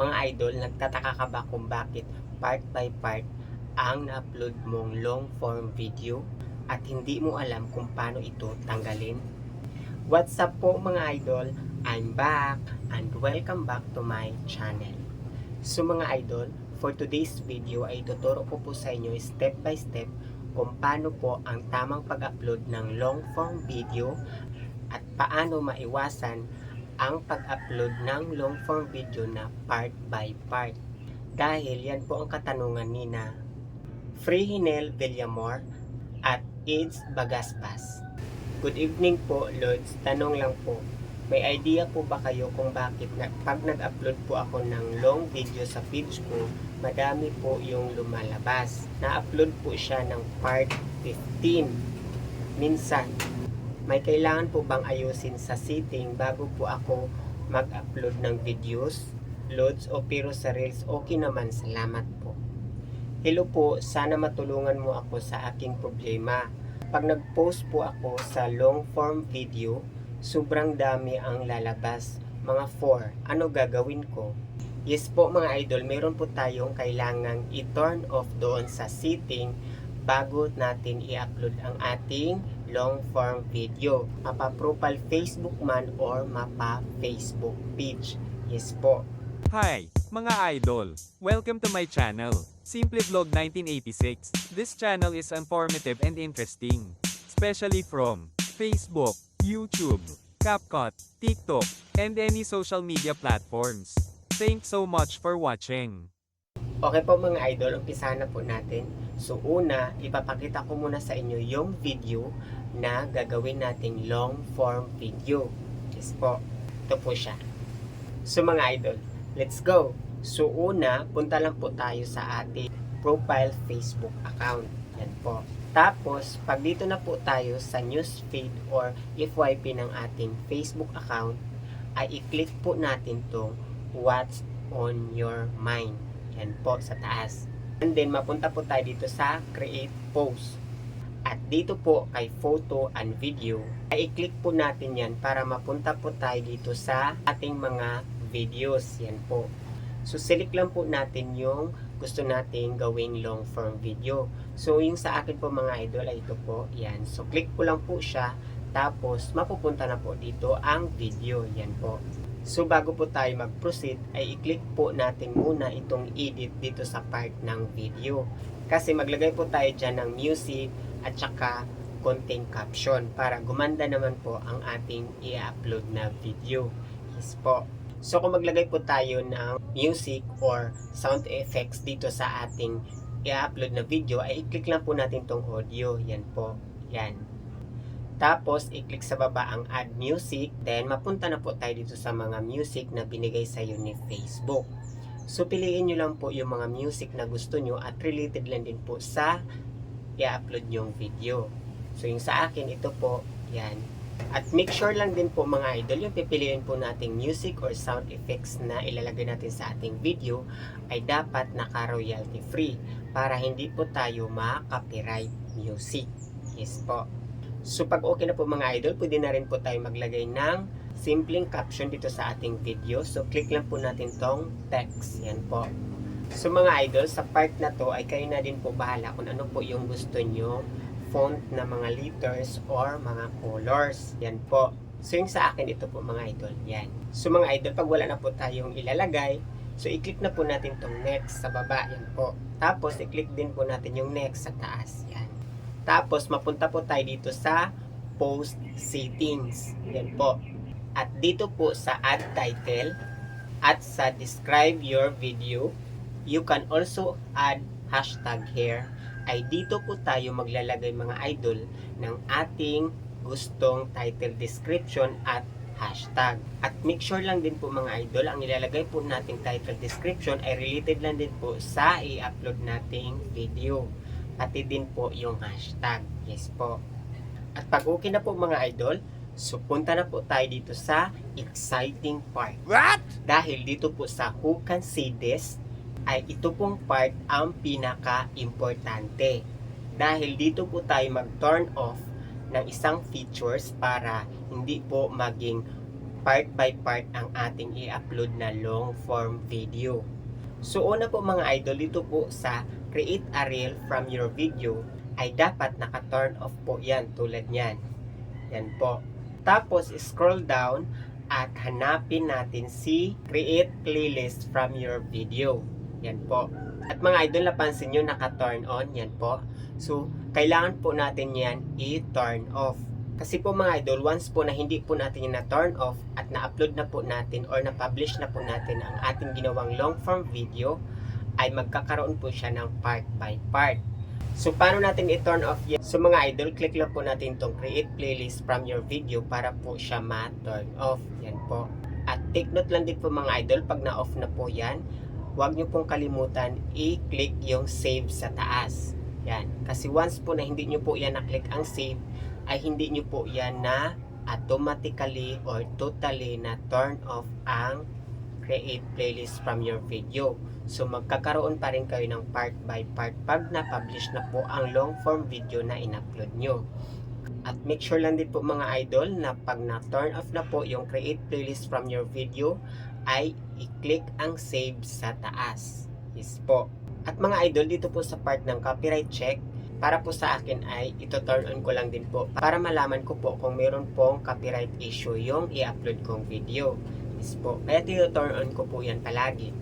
Mga idol, nagtataka ka ba kung bakit part by part ang na-upload mong long form video at hindi mo alam kung paano ito tanggalin? What's up po mga idol? I'm back and welcome back to my channel. So mga idol, for today's video ay tuturo ko po sa inyo step by step kung paano po ang tamang pag-upload ng long form video at paano maiwasan ang pag-upload ng long form video na part by part. Dahil yan po ang katanungan ni na Freehinel Villamor at AIDS Bagasbas. Good evening po, Lods. Tanong lang po, may idea po ba kayo kung bakit na, pag nag-upload po ako ng long video sa page ko, madami po yung lumalabas. Na-upload po siya ng part 15. Minsan, may kailangan po bang ayusin sa setting bago po ako mag-upload ng videos, loads o pero sa reels, okay naman, salamat po. Hello po, sana matulungan mo ako sa aking problema. Pag nag-post po ako sa long form video, sobrang dami ang lalabas. Mga 4, ano gagawin ko? Yes po mga idol, meron po tayong kailangang i-turn off doon sa setting bago natin i-upload ang ating long form video. Mapa profile Facebook man or mapa Facebook page. Yes po. Hi, mga idol! Welcome to my channel, Simple Vlog 1986. This channel is informative and interesting, especially from Facebook, YouTube, CapCut, TikTok, and any social media platforms. Thanks so much for watching. Okay po mga idol, umpisahan na po natin. So una, ipapakita ko muna sa inyo yung video na gagawin nating long form video. Yes po. Ito po siya. So mga idol, let's go. So una, punta lang po tayo sa ating profile Facebook account. Yan po. Tapos, pag dito na po tayo sa newsfeed or FYP ng ating Facebook account, ay i-click po natin tong What's on your mind. Yan po sa taas. And then, mapunta po tayo dito sa Create Post. At dito po kay Photo and Video, ay i-click po natin yan para mapunta po tayo dito sa ating mga videos. Yan po. So, select lang po natin yung gusto nating gawing long form video. So, yung sa akin po mga idol ay ito po. Yan. So, click ko lang po siya. Tapos, mapupunta na po dito ang video. Yan po. So, bago po tayo mag-proceed, ay i-click po natin muna itong edit dito sa part ng video. Kasi maglagay po tayo dyan ng music at saka konting caption para gumanda naman po ang ating i-upload na video. Yes po. So, kung maglagay po tayo ng music or sound effects dito sa ating i-upload na video, ay i-click lang po natin tong audio. Yan po. Yan. Tapos, i-click sa baba ang add music. Then, mapunta na po tayo dito sa mga music na binigay sa iyo ni Facebook. So, piliin nyo lang po yung mga music na gusto nyo at related lang din po sa i-upload yung video. So, yung sa akin, ito po, yan. At make sure lang din po mga idol, yung pipiliin po nating music or sound effects na ilalagay natin sa ating video ay dapat naka-royalty free para hindi po tayo ma-copyright music. Yes po. So pag okay na po mga idol, pwede na rin po tayo maglagay ng simpleng caption dito sa ating video. So click lang po natin tong text. Yan po. So mga idol, sa part na to ay kayo na din po bahala kung ano po yung gusto nyo font na mga letters or mga colors. Yan po. So yung sa akin ito po mga idol. Yan. So mga idol, pag wala na po tayong ilalagay, so i-click na po natin tong next sa baba. Yan po. Tapos i-click din po natin yung next sa taas. Yan. Tapos, mapunta po tayo dito sa post settings. Yan po. At dito po sa add title at sa describe your video, you can also add hashtag here. Ay dito po tayo maglalagay mga idol ng ating gustong title description at hashtag. At make sure lang din po mga idol, ang ilalagay po nating title description ay related lang din po sa i-upload nating video pati din po yung hashtag. Yes po. At pag okay na po mga idol, so punta na po tayo dito sa exciting part. What? Dahil dito po sa Who Can See This, ay ito pong part ang pinaka-importante. Dahil dito po tayo mag-turn off ng isang features para hindi po maging part by part ang ating i-upload na long form video. So una po mga idol, dito po sa create a reel from your video ay dapat naka-turn off po yan tulad niyan. Yan po. Tapos scroll down at hanapin natin si create playlist from your video. Yan po. At mga idol, napansin nyo naka-turn on. Yan po. So, kailangan po natin yan i-turn off. Kasi po mga idol, once po na hindi po natin yan na-turn off at na-upload na po natin or na-publish na po natin ang ating ginawang long form video, ay magkakaroon po siya ng part by part. So, paano natin i-turn off yan? So, mga idol, click lang po natin itong create playlist from your video para po siya ma-turn off. Yan po. At take note lang din po mga idol, pag na-off na po yan, huwag nyo pong kalimutan i-click yung save sa taas. Yan. Kasi once po na hindi nyo po yan na-click ang save, ay hindi nyo po yan na automatically or totally na turn off ang create playlist from your video. So magkakaroon pa rin kayo ng part by part pag na-publish na po ang long form video na in-upload nyo. At make sure lang din po mga idol na pag na-turn off na po yung create playlist from your video ay i-click ang save sa taas. Yes po. At mga idol, dito po sa part ng copyright check, para po sa akin ay ito turn on ko lang din po para malaman ko po kung meron pong copyright issue yung i-upload kong video. Yes po. Kaya tino turn on ko po yan palagi.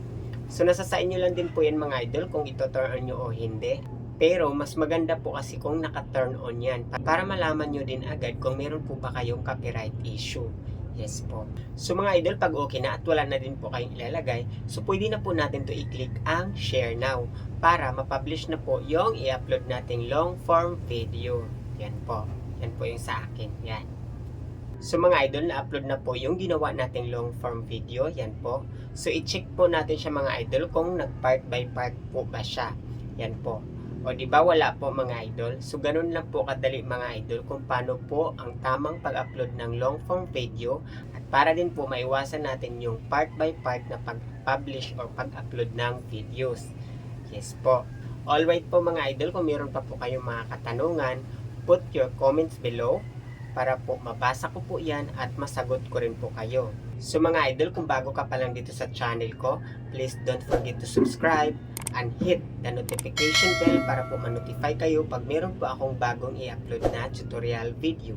So nasa sa inyo lang din po yan mga idol kung ito turn on nyo o hindi. Pero mas maganda po kasi kung naka-turn on yan para malaman nyo din agad kung meron po ba kayong copyright issue. Yes po. So mga idol, pag okay na at wala na din po kayong ilalagay, so pwede na po natin to i-click ang share now para ma-publish na po yung i-upload nating long form video. Yan po. Yan po yung sa akin. Yan. So mga idol, na-upload na po yung ginawa nating long form video. Yan po. So i-check po natin siya mga idol kung nag-part by part po ba siya. Yan po. O di ba wala po mga idol? So ganun lang po kadali mga idol kung paano po ang tamang pag-upload ng long form video at para din po maiwasan natin yung part by part na pag-publish or pag-upload ng videos. Yes po. Alright po mga idol, kung meron pa po kayong mga katanungan, put your comments below para po mabasa ko po yan at masagot ko rin po kayo. So mga idol, kung bago ka pa lang dito sa channel ko, please don't forget to subscribe and hit the notification bell para po ma-notify kayo pag meron po akong bagong i-upload na tutorial video.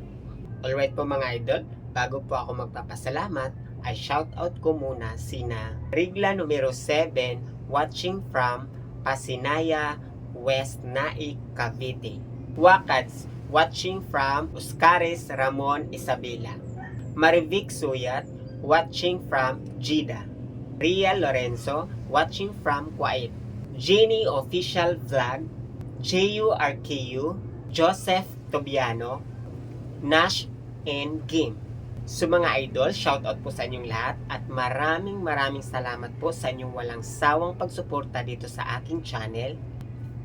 Alright po mga idol, bago po ako magpapasalamat, ay shoutout ko muna sina Rigla numero 7 watching from Pasinaya, West Naik, Cavite. Wakats watching from Oscares Ramon Isabela. Marivic Suyat watching from Jeddah. Ria Lorenzo watching from Kuwait. Jenny Official Vlog, JURKU, Joseph Tobiano, Nash, and Game. So mga idol, shoutout po sa inyong lahat at maraming maraming salamat po sa inyong walang sawang pagsuporta dito sa aking channel.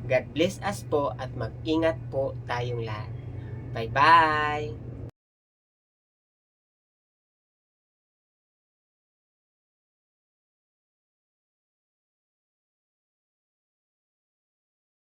God bless us po at mag-ingat po tayong lahat. Bye-bye!